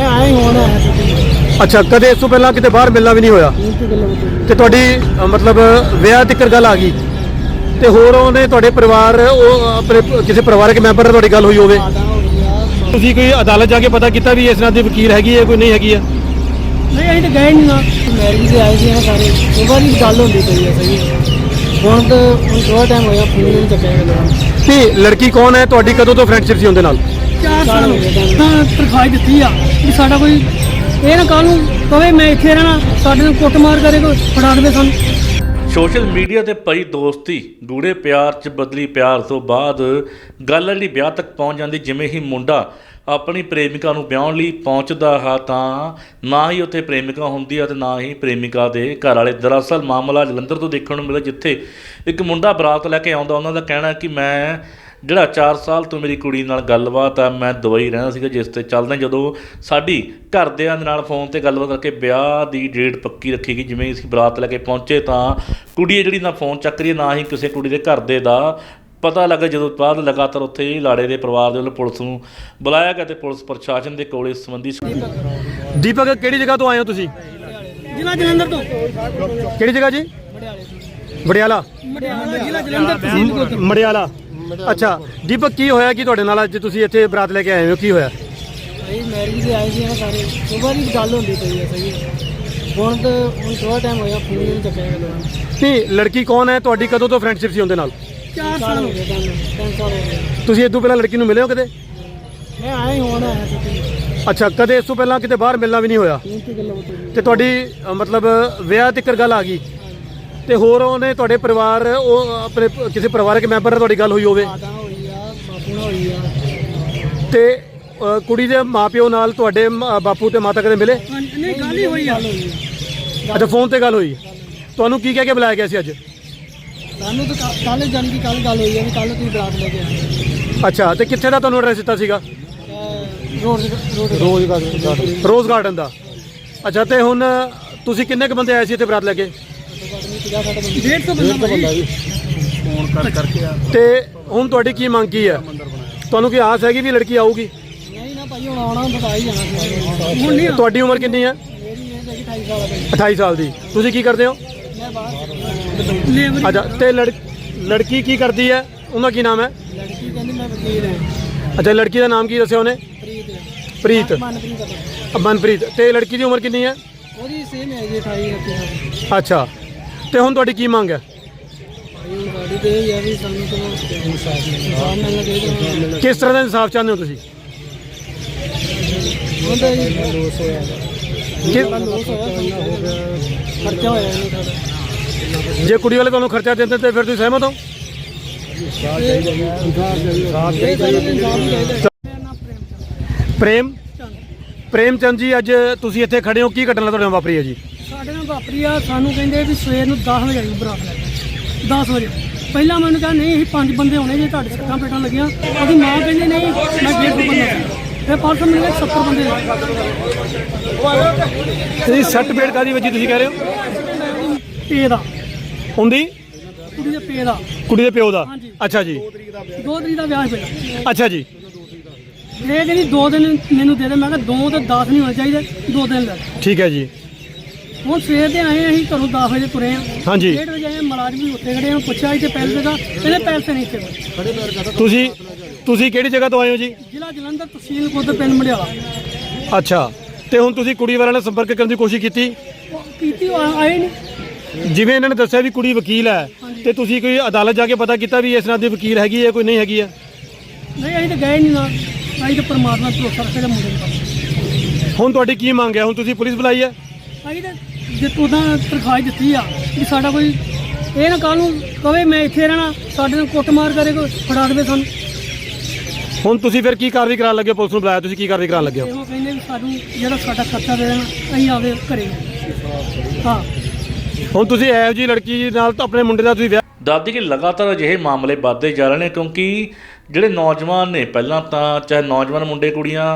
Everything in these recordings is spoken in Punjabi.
ਇਹ ਆਏ ਹੋਣ ਅੱਛਾ ਕਦੇ ਇਸ ਤੋਂ ਪਹਿਲਾਂ ਕਿਤੇ ਬਾਹਰ ਮਿਲਣਾ ਵੀ ਨਹੀਂ ਹੋਇਆ? ਤੇ ਤੁਹਾਡੀ ਮਤਲਬ ਵਿਆਹ ਤੱਕ ਗੱਲ ਆ ਗਈ। ਤੇ ਹੋਰ ਉਹਨੇ ਤੁਹਾਡੇ ਪਰਿਵਾਰ ਉਹ ਆਪਣੇ ਕਿਸੇ ਪਰਿਵਾਰਕ ਮੈਂਬਰ ਨਾਲ ਤੁਹਾਡੀ ਗੱਲ ਹੋਈ ਹੋਵੇ? ਤੁਸੀਂ ਕੋਈ ਅਦਾਲਤ ਜਾ ਕੇ ਪਤਾ ਕੀਤਾ ਵੀ ਇਸ ਨਾਲ ਦੀ ਵਕੀਲ ਹੈਗੀ ਹੈ ਕੋਈ ਨਹੀਂ ਹੈਗੀ ਹੈ? ਨਹੀਂ ਅਸੀਂ ਤਾਂ ਗਏ ਨਹੀਂ ਨਾ। ਮੈਰਿਜ ਆਏ ਸੀ ਸਾਰੇ। ਉਹ ਵਾਲੀ ਗੱਲ ਹੁੰਦੀ ਪਈ ਆ ਸਹੀ ਹੁਣ ਤਾਂ ਹੁਣ ਟਾਈਮ ਹੋਇਆ ਫੋਨ ਨਹੀਂ ਚੱਕਿਆ ਤੇ ਲੜਕੀ ਕੌਣ ਹੈ? ਤੁਹਾਡੀ ਕਦੋਂ ਤੋਂ ਫਰੈਂਡਸ਼ਿਪ ਸੀ ਉਹਦੇ ਨਾਲ? ਚਾਰ ਸਾਲ ਹੋ ਗਏ। ਤਾਂ ਤਰਖਾਈ ਦਿੱਤੀ ਆ ਕਿ ਸਾਡਾ ਕੋਈ ਇਹ ਨਾ ਕੱਲ ਕਵੇ ਮੈਂ ਇੱਥੇ ਰਹਿਣਾ, ਸਾਡੇ ਨਾਲ ਕੁੱਟਮਾਰ ਕਰੇ ਕੋਈ, ਫੜਾ ਦੇਵੇ ਸਾਨੂੰ। ਸੋਸ਼ਲ ਮੀਡੀਆ ਤੇ ਪਈ ਦੋਸਤੀ ਗੂੜੇ ਪਿਆਰ ਚ ਬਦਲੀ ਪਿਆਰ ਤੋਂ ਬਾਅਦ ਗੱਲ ਜਿਹੜੀ ਵਿਆਹ ਤੱਕ ਪਹੁੰਚ ਜਾਂਦੀ ਜਿਵੇਂ ਹੀ ਮੁੰਡਾ ਆਪਣੀ ਪ੍ਰੇਮਿਕਾ ਨੂੰ ਵਿਆਹਣ ਲਈ ਪਹੁੰਚਦਾ ਹੈ ਤਾਂ ਨਾ ਹੀ ਉੱਥੇ ਪ੍ਰੇਮਿਕਾ ਹੁੰਦੀ ਹੈ ਤੇ ਨਾ ਹੀ ਪ੍ਰੇਮਿਕਾ ਦੇ ਘਰ ਵਾਲੇ। ਦਰਅਸਲ ਮਾਮਲਾ ਜਲੰਧਰ ਤੋਂ ਦੇਖਣ ਨੂੰ ਮਿਲਿਆ ਜਿੱਥੇ ਇੱਕ ਮੁੰਡਾ ਬਰਾਤ ਲੈ ਕੇ ਆਉਂਦਾ, ਉਹਨਾਂ ਦਾ ਕਹਿਣਾ ਕਿ ਮੈਂ ਜਿਹੜਾ 4 ਸਾਲ ਤੋਂ ਮੇਰੀ ਕੁੜੀ ਨਾਲ ਗੱਲਬਾਤ ਆ ਮੈਂ ਦੁਬਈ ਰਹਿੰਦਾ ਸੀਗਾ ਜਿਸ ਤੇ ਚੱਲਦੇ ਜਦੋਂ ਸਾਡੀ ਘਰਦਿਆਂ ਦੇ ਨਾਲ ਫੋਨ ਤੇ ਗੱਲਬਾਤ ਕਰਕੇ ਵਿਆਹ ਦੀ ਡੇਟ ਪੱਕੀ ਰੱਖੀ ਗਈ ਜਿਵੇਂ ਹੀ ਅਸੀਂ ਬਰਾਤ ਲੈ ਕੇ ਪਹੁੰਚੇ ਤਾਂ ਕੁੜੀ ਜਿਹੜੀ ਨਾ ਫੋਨ ਚੱਕ ਰਹੀ ਹੈ ਨਾ ਹੀ ਕਿਸੇ ਕੁੜੀ ਦੇ ਘਰ ਦੇ। ਦਾ ਪਤਾ ਲੱਗਾ ਜਦੋਂ ਬਾਅਦ ਲਗਾਤਾਰ ਉੱਥੇ ਹੀ ਲਾੜੇ ਦੇ ਪਰਿਵਾਰ ਦੇ ਵੱਲੋਂ ਪੁਲਿਸ ਨੂੰ ਬੁਲਾਇਆ ਗਿਆ ਤੇ ਪੁਲਿਸ ਪ੍ਰਸ਼ਾਸਨ ਦੇ ਕੋਲ ਇਸ ਸੰਬੰਧੀ ਦੀਪਕ ਕਿਹੜੀ ਜਗ੍ਹਾ ਤੋਂ ਆਏ ਹੋ ਤੁਸੀਂ? ਜ਼ਿਲ੍ਹਾ ਜਲੰਧਰ ਤੋਂ। ਕਿਹੜੀ ਜਗ੍ਹਾ ਜੀ? ਮੜਿਆਲੇ ਮੜਿਆਲਾ ਜ਼ਿਲ੍ਹਾ ਜਲੰਧਰ ਤਹਿਸੀਲ ਮੜਿਆਲਾ ਅੱਛਾ ਦੀਪਕ ਕੀ ਹੋਇਆ? ਕਿ ਤੁਹਾਡੇ ਨਾਲ ਅੱਜ ਤੁਸੀਂ ਇੱਥੇ ਬਰਾਤ ਲੈ ਕੇ ਆਏ ਹੋ? ਕੀ ਹੋਇਆ? ਇਹ ਮੈਰਿਜ ਦੇ ਆਏ ਸੀ ਨਾ ਸਾਰੇ। ਸੁਬਾਹ ਦੀ ਗੱਲ ਹੁੰਦੀ ਪਈ ਹੈ ਸਹੀ ਹੁਣ ਤਾਂ ਹੁਣ ਥੋੜਾ ਟਾਈਮ ਹੋਇਆ ਫੋਨ ਨਹੀਂ ਚੱਕਿਆ ਗਿਆ ਲੜਕੀ ਕੌਣ ਹੈ? ਤੁਹਾਡੀ ਕਦੋਂ ਤੋਂ ਫਰੈਂਡਸ਼ਿਪ ਸੀ ਉਹਦੇ ਨਾਲ? 4 ਸਾਲ ਹੋ ਗਏ ਤੁਹਾਨੂੰ 3 ਸਾਲ ਹੋ ਗਏ। ਤੁਸੀਂ ਇਸ ਤੋਂ ਪਹਿਲਾਂ ਲੜਕੀ ਨੂੰ ਮਿਲੇ ਹੋ ਕਦੇ? ਮੈਂ ਆਇਆ ਹੀ ਹੁਣ ਆਇਆ ਸੀ ਅੱਛਾ ਕਦੇ ਇਸ ਤੋਂ ਪਹਿਲਾਂ ਕਿਤੇ ਬਾਹਰ ਮਿਲਣਾ ਵੀ ਨਹੀਂ ਹੋਇਆ? 3 ਕਿਲੋਮੀਟਰ ਤੇ ਤੁਹਾਡੀ ਅ, ਮਤਲਬ ਵਿਆਹ ਤੱਕ ਗੱਲ ਆ ਗਈ? ਤੇ ਹੋਰ ਉਹਨੇ ਤੁਹਾਡੇ ਪਰਿਵਾਰ ਉਹ ਆਪਣੇ ਕਿਸੇ ਪਰਿਵਾਰਕ ਮੈਂਬਰ ਨਾਲ ਤੁਹਾਡੀ ਗੱਲ ਹੋਈ ਹੋਵੇ? ਆਦਾ ਹੋਈ ਆ ਬਾਪੂ ਨਾਲ ਹੋਈ ਆ। ਤੇ ਅ, ਕੁੜੀ ਦੇ ਮਾਪਿਓ ਨਾਲ ਤੁਹਾਡੇ ਮ- ਬਾਪੂ ਤੇ ਮਾਤਾ ਕਦੇ ਮਿਲੇ? ਨਹੀਂ ਗੱਲ ਹੀ ਹੋਈ ਆ। ਅੱਛਾ ਫੋਨ ਤੇ ਗੱਲ ਹੋਈ। ਤੁਹਾਨੂੰ ਕੀ ਕਹਿ ਕੇ ਬੁਲਾਇਆ ਗਿਆ ਸੀ ਅੱਜ? ਸਾਨੂੰ ਤਾਂ ਕੱਲ ਜਾਣ ਦੀ ਕੱਲ ਗੱਲ ਹੋਈ ਆ ਵੀ ਕੱਲ ਤੁਸੀਂ ਬਰਾਤ ਲੈ ਕੇ ਆਏ। ਅੱਛਾ ਤੇ ਕਿੱਥੇ ਦਾ ਤੁਹਾਨੂੰ ਐਡਰੈਸ ਦਿੱਤਾ ਸੀਗਾ? ਰੋਡ ਰੋਡ ਰੋਜ਼ ਦਾ। ਰੋਜ਼ ਗਾਰਡਨ ਦਾ। ਅੱਛਾ ਤੇ ਹੁਣ ਤੁਸੀਂ ਕਿੰਨੇ ਕ ਬੰਦੇ ਆਏ ਸੀ ਇੱਥੇ ਬਰਾਤ ਲੈ ਕੇ? 150 ਬੰਦਾ ਭਾਈ ਤੇ ਹੁਣ ਤੁਹਾਡੀ ਕੀ ਮੰਗ ਕੀ ਹੈ? ਤੁਹਾਨੂੰ ਕੀ ਆਸ ਹੈਗੀ ਵੀ ਲੜਕੀ ਆਊਗੀ? ਨਹੀਂ ਨਾ ਭਾਈ ਹੁਣ ਆਉਣਾ ਬਤਾ ਹੀ ਜਾਣਾ ਸੀ। ਹੁਣ ਨਹੀਂ ਤੁਹਾਡੀ ਉਮਰ ਕਿੰਨੀ ਹੈ? ਮੇਰੀ ਇਹ ਹੈਗੀ 28 ਸਾਲ ਦਾ। 28 ਸਾਲ ਦੀ। ਤੁਸੀਂ ਕੀ ਕਰਦੇ ਹੋ? ਮੈਂ ਬਾਹਰ ਲੇਬਰ ਅੱਛਾ ਤੇ ਲੜ ਲੜਕੀ ਕੀ ਕਰਦੀ ਹੈ? ਉਹਦਾ ਕੀ ਨਾਮ ਹੈ? ਲੜਕੀ ਕਹਿੰਦੀ ਮੈਂ ਵਕੀਲ ਹਾਂ। ਅੱਛਾ ਲੜਕੀ ਦਾ ਨਾਮ ਕੀ ਦੱਸਿਆ ਉਹਨੇ? ਪ੍ਰੀਤ ਪ੍ਰੀਤ। ਮਨਪ੍ਰੀਤ ਦਾ ਮਨਪ੍ਰੀਤ। ਤੇ ਲੜਕੀ ਦੀ ਉਮਰ ਕਿੰਨੀ ਹੈ? ਉਹਦੀ ਸੇਮ ਹੈ ਜੀ 28 ਰੱਖੀ ਹੈ ਅੱਛਾ। ਤੇ ਹੁਣ ਤੁਹਾਡੀ ਕੀ ਮੰਗ ਹੈ? ਭਾਈ ਹੁਣ ਗਾੜੀ ਦੇ ਵੀ ਸਾਨੂੰ ਤਾਂ ਇਨਸਾਫ ਮਿਲਣਾ ਚਾਹੀਦਾ ਕਿਸ ਤਰ੍ਹਾਂ ਦਾ ਇਨਸਾਫ ਚਾਹੁੰਦੇ ਹੋ ਤੁਸੀਂ? ਹੁੰਦਾ ਜੀ ਲੋਸ ਹੋਇਆ ਕਿ ਲੋਸ ਹੋਇਆ ਖਰਚਾ ਹੋਇਆ ਨਹੀਂ ਸਾਡਾ ਜੇ ਕੁੜੀ ਵਾਲੇ ਤੁਹਾਨੂੰ ਖਰਚਾ ਦਿੰਦੇ ਤੇ ਫਿਰ ਤੁਸੀਂ ਸਹਿਮਤ ਹੋ? ਪ੍ਰੇਮ ਪ੍ਰੇਮ ਚੰਦ ਜੀ, ਅੱਜ ਤੁਸੀਂ ਇੱਥੇ ਖੜੇ ਹੋ। ਕੀ ਘਟਨਾ ਤੁਹਾਡੇ ਨਾਲ ਵਾਪਰੀ ਹੈ ਜੀ? ਵਾਪਰੀ ਆ ਸਾਨੂੰ ਕਹਿੰਦੇ ਵੀ ਸਵੇਰ ਨੂੰ 10 ਵਜੇ ਆਈ ਬਰਾਤ ਲੈ ਕੇ। 10 ਵਜੇ। ਪਹਿਲਾਂ ਮੈਨੂੰ ਕਿਹਾ ਨਹੀਂ ਅਸੀਂ ਪੰਜ ਬੰਦੇ ਹੋਣੇ ਜੇ ਤੁਹਾਡੇ ਸੱਟਾਂ ਪੇਟਾਂ ਲੱਗੀਆਂ। ਉਹਦੀ ਮਾਂ ਕਹਿੰਦੀ ਨਹੀਂ ਮੈਂ ਡੇਢ ਸੌ ਬੰਦਾ। ਸੀ ਫਿਰ ਪਰਸੋਂ ਮੈਨੂੰ ਕਿਹਾ 70 ਬੰਦੇ ਤੁਸੀਂ ਸੱਟ ਪੇੜ ਕਾਦੀ ਵਜੀ ਤੁਸੀਂ ਕਹਿ ਰਹੇ ਹੋ? ਪੇ ਦਾ। ਹੁੰਦੀ ਕੁੜੀ ਦੇ ਪੇ ਦਾ। ਕੁੜੀ ਦੇ ਪਿਓ ਦਾ? ਹਾਂਜੀ। ਅੱਛਾ ਜੀ। ਦੋ ਤਰੀਕ ਦਾ ਵਿਆਹ ਪਿਆ ਅੱਛਾ ਜੀ। ਇਹ ਕਹਿੰਦੀ ਦੋ ਦਿਨ ਮੈਨੂੰ ਦੇ ਦੇ ਮੈਂ ਕਿਹਾ ਦੋ ਤੇ 10 ਨਹੀਂ ਹੋਣੇ ਚਾਹੀਦੇ ਦੋ ਦਿਨ ਲੈ। ਠੀਕ ਹੈ ਜੀ। ਹੁਣ ਸਵੇਰ ਦੇ ਆਏ ਅਸੀਂ ਘਰੋਂ 10 ਵਜੇ ਤੁਰੇ ਆ। ਹਾਂਜੀ। ਡੇਢ ਵਜੇ ਆਏ ਮੁਲਾਜ਼ਮ ਵੀ ਉੱਤੇ ਖੜੇ ਆ ਪੁੱਛਿਆ ਇੱਥੇ ਪੈਸੇ ਦਾ ਕਹਿੰਦੇ ਪੈਸੇ ਨਹੀਂ ਇੱਥੇ ਤੁਸੀਂ ਤੁਸੀਂ ਕਿਹੜੀ ਜਗ੍ਹਾ ਤੋਂ ਆਏ ਹੋ ਜੀ? ਜ਼ਿਲ੍ਹਾ ਜਲੰਧਰ ਤਹਿਸੀਲ ਖੁਦ ਪਿੰਡ ਮੜਿਆਲਾ ਅੱਛਾ ਤੇ ਹੁਣ ਤੁਸੀਂ ਕੁੜੀ ਵਾਲਿਆਂ ਨਾਲ ਸੰਪਰਕ ਕਰਨ ਦੀ ਕੋਸ਼ਿਸ਼ ਕੀਤੀ? ਉਹ ਕੀਤੀ ਉਹ ਆ- ਆਏ ਨਹੀਂ। ਜਿਵੇਂ ਇਹਨਾਂ ਨੇ ਦੱਸਿਆ ਵੀ ਕੁੜੀ ਵਕੀਲ ਹੈ ਤੇ ਤੁਸੀਂ ਕੋਈ ਅਦਾਲਤ ਜਾ ਕੇ ਪਤਾ ਕੀਤਾ ਵੀ ਇਸ ਨਾਲ ਦੀ ਵਕੀਲ ਹੈਗੀ ਹੈ ਕੋਈ ਨਹੀਂ ਹੈਗੀ ਹੈ? ਨਹੀਂ ਅਸੀਂ ਤਾਂ ਗਏ ਨਹੀਂ ਨਾ ਅਸੀਂ ਤਾਂ ਪਰਮਾਤਮਾ ਤੋਂ ਭਰੋਸਾ ਰੱਖਿਆ ਮੁੰਡੇ ਨੂੰ ਹੁਣ ਤੁਹਾਡੀ ਕੀ ਮੰਗ ਹੈ? ਹੁਣ ਤੁਸੀਂ ਪੁਲਿਸ ਬੁਲਾਈ ਹੈ? ਅਸੀਂ ਤਾਂ ਜਿੱਤੋਂ ਦਾ ਤਰਖਾਈ ਦਿੱਤੀ ਆ ਕਿ ਸਾਡਾ ਕੋਈ ਇਹ ਨਾ ਕੱਲ ਨੂੰ ਕਵੇ ਮੈਂ ਇੱਥੇ ਰਹਿਣਾ ਸਾਡੇ ਨਾਲ ਕੁੱਟਮਾਰ ਕਰੇ ਕੋਈ ਫੜਾ ਦੇਵੇ ਸਾਨੂੰ। ਹੁਣ ਤੁਸੀਂ ਫਿਰ ਕੀ ਕਾਰਵਾਈ ਕਰਾਉਣ ਲੱਗੇ ਹੋ? ਪੁਲਿਸ ਨੂੰ ਬੁਲਾਇਆ ਤੁਸੀਂ ਕੀ ਕਾਰਵਾਈ ਕਰਾਉਣ ਲੱਗੇ ਹੋ? ਇਹੋ ਕਹਿੰਦੇ ਵੀ ਸਾਨੂੰ ਜਿਹੜਾ ਸਾਡਾ ਖਰਚਾ ਦੇ ਦੇਣਾ ਅਸੀਂ ਆਵੇ ਘਰੇ। ਹਾਂ। ਹੁਣ ਤੁਸੀਂ ਇਹੋ ਜੀ ਲੜਕੀ ਨਾਲ ਤਾਂ ਆਪਣੇ ਮੁੰਡੇ ਦਾ ਤੁਸੀਂ ਵਿਆਹ ਦਾਦੀ ਕਿ ਲਗਾਤਾਰ ਅਜਿਹੇ ਮਾਮਲੇ ਵੱਧਦੇ ਜਾ ਰਹੇ ਨੇ ਕਿਉਂਕਿ ਜਿਹੜੇ ਨੌਜਵਾਨ ਨੇ ਪਹਿਲਾਂ ਤਾਂ ਚਾਹੇ ਨੌਜਵਾਨ ਮੁੰਡੇ ਕੁੜੀਆਂ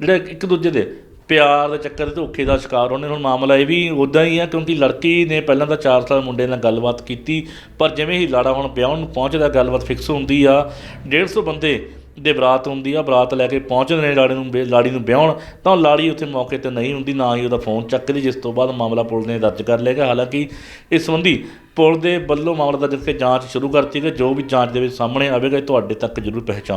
ਜਿਹੜੇ ਇੱਕ ਦੂਜੇ ਦੇ ਪਿਆਰ ਦੇ ਚੱਕਰ ਦੇ ਧੋਖੇ ਦਾ ਸ਼ਿਕਾਰ ਹੋਣੇ ਹੁਣ ਮਾਮਲਾ ਇਹ ਵੀ ਉਦਾਂ ਹੀ ਆ, ਕਿਉਂਕਿ ਲੜਕੀ ਨੇ ਪਹਿਲਾਂ ਤਾਂ 4 ਸਾਲ ਮੁੰਡੇ ਨਾਲ ਗੱਲਬਾਤ ਕੀਤੀ, ਪਰ ਜਿਵੇਂ ਹੀ ਲਾੜਾ ਹੁਣ ਵਿਆਹ ਨੂੰ ਪਹੁੰਚਦਾ, ਗੱਲਬਾਤ ਫਿਕਸ ਹੁੰਦੀ ਆ 150 ਬੰਦੇ ਦੇ ਬਰਾਤ ਹੁੰਦੀ ਆ, ਬਰਾਤ ਲੈ ਕੇ ਪਹੁੰਚਦੇ ਨੇ ਲਾੜੀ ਨੂੰ ਵਿ- ਲਾੜੀ ਨੂੰ ਵਿਆਹਣ, ਤਾਂ ਲਾੜੀ ਉੱਥੇ ਮੌਕੇ ਤੇ ਨਹੀਂ ਹੁੰਦੀ, ਨਾ ਹੀ ਉਹਦਾ ਫੋਨ ਚੱਕਦੀ ਜਿਸ ਤੋਂ ਬਾਅਦ ਮਾਮਲਾ ਪੁਲਿਸ ਨੇ ਦਰਜ ਕਰ ਲਿਆ ਗਿਆ ਹਾਲਾਂਕਿ ਇਸ ਸੰਬੰਧੀ ਪੁਲਿਸ ਦੇ ਵੱਲੋਂ ਮਾਮਲਾ ਦਰਜ ਕਰਕੇ ਜਾਂਚ ਸ਼ੁਰੂ ਕਰਤੀ ਗਈ, ਜੋ ਵੀ ਜਾਂਚ ਦੇ ਵਿੱਚ ਸਾਹਮਣੇ ਆਵੇਗਾ ਤੁਹਾਡੇ ਤੱਕ ਜ਼ਰੂਰ ਪਹੁੰਚਾਵਾਂਗੇ।